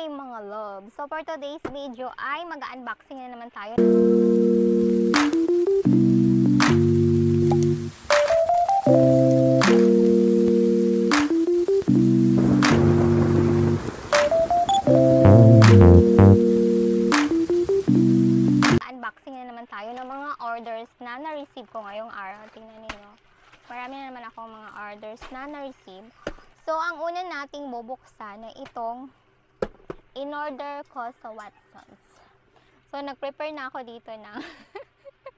Hi mga love! So for today's video ay mag-unboxing na naman tayo. Unboxing na naman tayo ng mga orders na na-receive ko ngayong araw. Tingnan niyo. Marami na naman akong mga orders na na-receive. So, ang una nating bubuksan ay itong in-order ko sa Watsons. So, nag-prepare na ako dito ng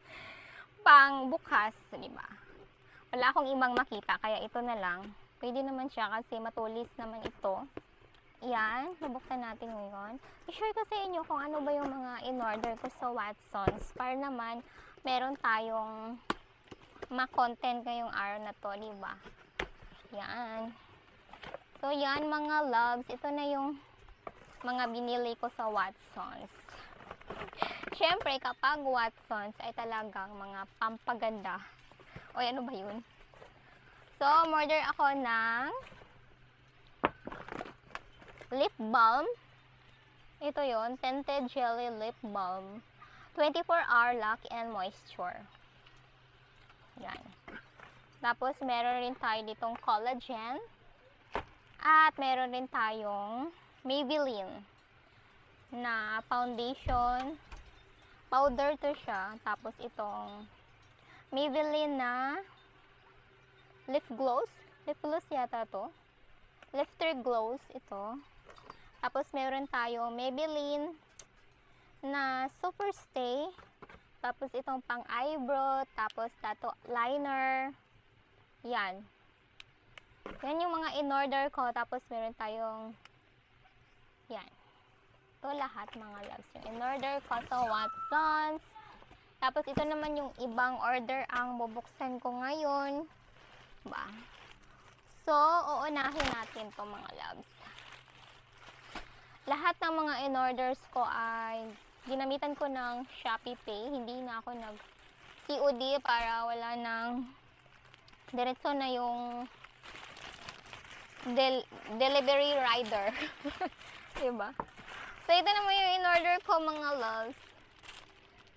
pang bukas, di ba? Wala akong ibang makita, kaya ito na lang. Pwede naman siya kasi matulis naman ito. Yan, nabuksan natin ngayon. I-share ko sa inyo kung ano ba yung mga in-order ko sa Watsons para naman meron tayong ma-content ngayong araw na to, di ba? Yan. So, yan mga loves. Ito na yung mga binili ko sa Watsons. Siyempre, kapag Watsons ay talagang mga pampaganda. O, ano ba yun? So, order ako ng lip balm. Ito yon Tinted Jelly Lip Balm. 24 Hour Lock and Moisture. Yan. Tapos, meron rin tayo ditong collagen. At meron rin tayong Maybelline na foundation. Powder to siya. Tapos itong Maybelline na lip gloss. Lip gloss yata to. Lifter gloss ito. Tapos meron tayong Maybelline na super stay. Tapos itong pang eyebrow. Tapos tattoo liner. Yan. Yan yung mga in-order ko. Tapos meron tayong yan. Ito lahat mga loves. Yung in-order ko sa Watsons. Tapos ito naman yung ibang order ang bubuksan ko ngayon. Ba? So, uunahin natin to mga loves. Lahat ng mga in-orders ko ay ginamitan ko ng Shopee Pay. Hindi na ako nag COD para wala nang diretso na yung del- delivery rider. diba? So, ito naman yung in-order ko mga loves.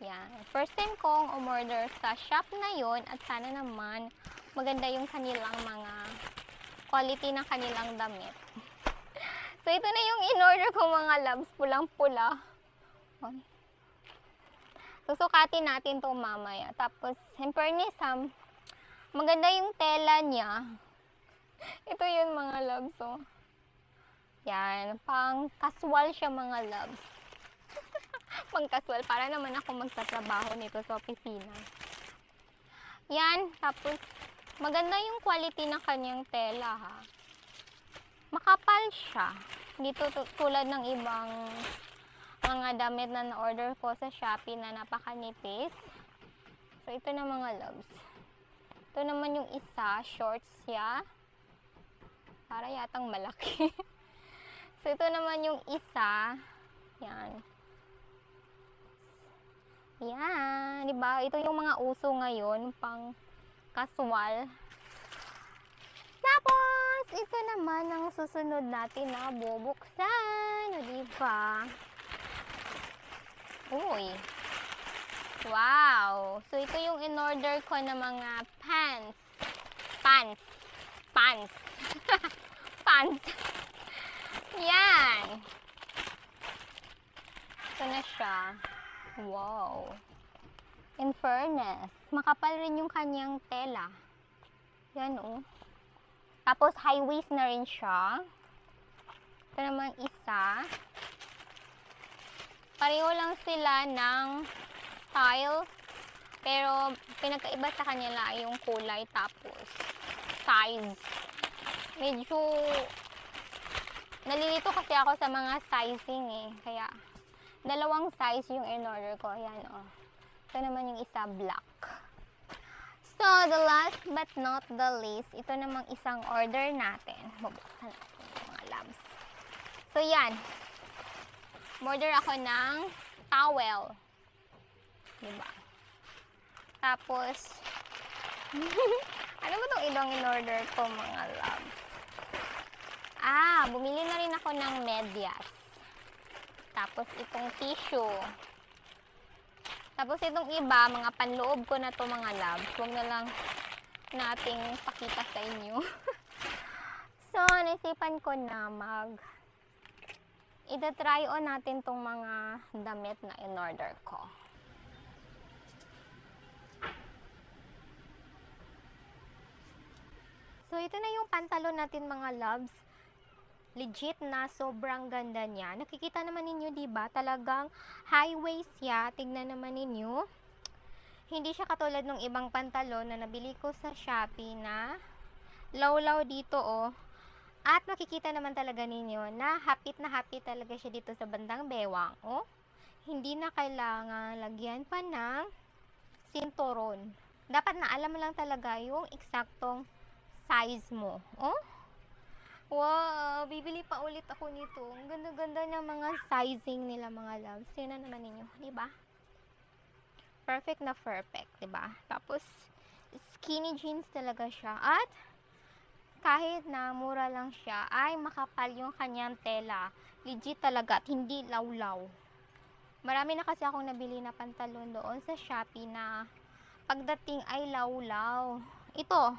Yan. First time kong umorder sa shop na yon at sana naman maganda yung kanilang mga quality ng kanilang damit. so, ito na yung in-order ko mga loves. Pulang-pula. Susukatin natin to mamaya. Tapos, in fairness, um, maganda yung tela niya. Ito yun mga loves, oh. Yan, pang casual siya mga loves. pang casual, para naman ako magtatrabaho nito sa opisina. Yan, tapos maganda yung quality ng kanyang tela ha. Makapal siya. Dito tulad ng ibang mga damit na na-order ko sa Shopee na napakanipis. So, ito na mga loves. Ito naman yung isa, shorts siya. Para yatang malaki. so, ito naman yung isa. Yan. Yan. Diba? Ito yung mga uso ngayon. Pang casual. Tapos, ito naman ang susunod natin na bubuksan. O, diba? Uy. Wow. So, ito yung in-order ko na mga pants. Pants. Pants. pants. Yan. Ito na siya. Wow. In fairness, makapal rin yung kanyang tela. Yan, oh. Tapos, high waist na rin siya. Ito naman isa. Pareho lang sila ng style. Pero, pinagkaiba sa kanila yung kulay tapos size. Medyo nalilito kasi ako sa mga sizing eh. Kaya, dalawang size yung in-order ko. Ayan, oh. Ito naman yung isa black. So, the last but not the least, ito namang isang order natin. Bubuksan natin mga labs. So, yan. Order ako ng towel. Diba? Tapos, ano ba itong ibang in-order ko mga loves? Ah, bumili na rin ako ng medyas. Tapos itong tissue. Tapos itong iba, mga panloob ko na to mga labs. Huwag na lang nating pakita sa inyo. so, naisipan ko na mag ida-try on natin tong mga damit na in-order ko. So, ito na yung pantalon natin mga loves. Legit na sobrang ganda niya. Nakikita naman ninyo, di ba? Talagang high waist siya. Tignan naman ninyo. Hindi siya katulad ng ibang pantalon na nabili ko sa Shopee na law-law dito, oh. At makikita naman talaga ninyo na hapit na hapit talaga siya dito sa bandang bewang, oh. Hindi na kailangan lagyan pa ng sinturon. Dapat na alam mo lang talaga yung eksaktong size mo. Oh? Wow, bibili pa ulit ako nito. Ang ganda-ganda ng mga sizing nila mga loves. Tingnan naman ninyo, di ba? Perfect na perfect, di ba? Tapos skinny jeans talaga siya at kahit na mura lang siya, ay makapal yung kanyang tela. Legit talaga at hindi lawlaw. Marami na kasi akong nabili na pantalon doon sa Shopee na pagdating ay lawlaw. Ito,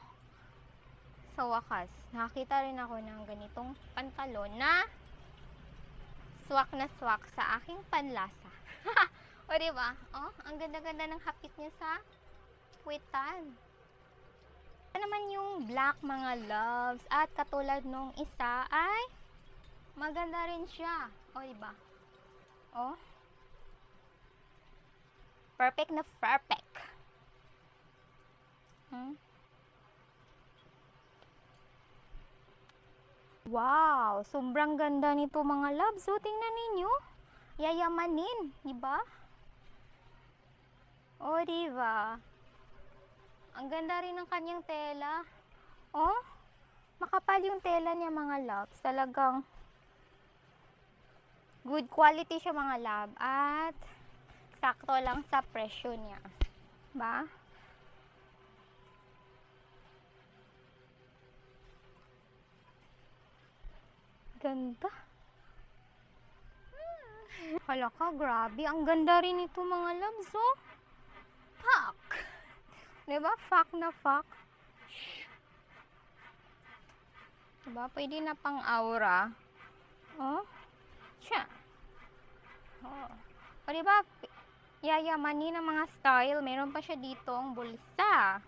sa wakas, nakakita rin ako ng ganitong pantalon na swak na swak sa aking panlasa. o, di ba? Oh, ang ganda-ganda ng hapit niya sa kwitan. Ito naman yung black mga loves at katulad nung isa ay maganda rin siya. O, di ba? Oh. Perfect na perfect. Hmm? Wow, sobrang ganda nito mga loves. So, tingnan ninyo. Yayamanin, di ba? O, di ba? Ang ganda rin ng kanyang tela. Oh, makapal yung tela niya mga loves. Talagang good quality siya mga love. At sakto lang sa presyo niya. Ba? Ganda. Hala ka, grabe. Ang ganda rin ito mga loves, oh. Fuck. Diba? Fuck na fuck. Diba? Pwede na pang aura. Oh. Siya. Oh. O diba? Yayamanin ng mga style. Meron pa siya dito ang bulsa.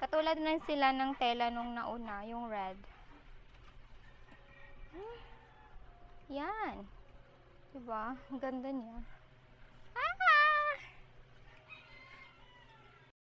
Katulad na sila ng tela nung nauna, yung red. Yan. Diba? Ang ganda niya. Ah!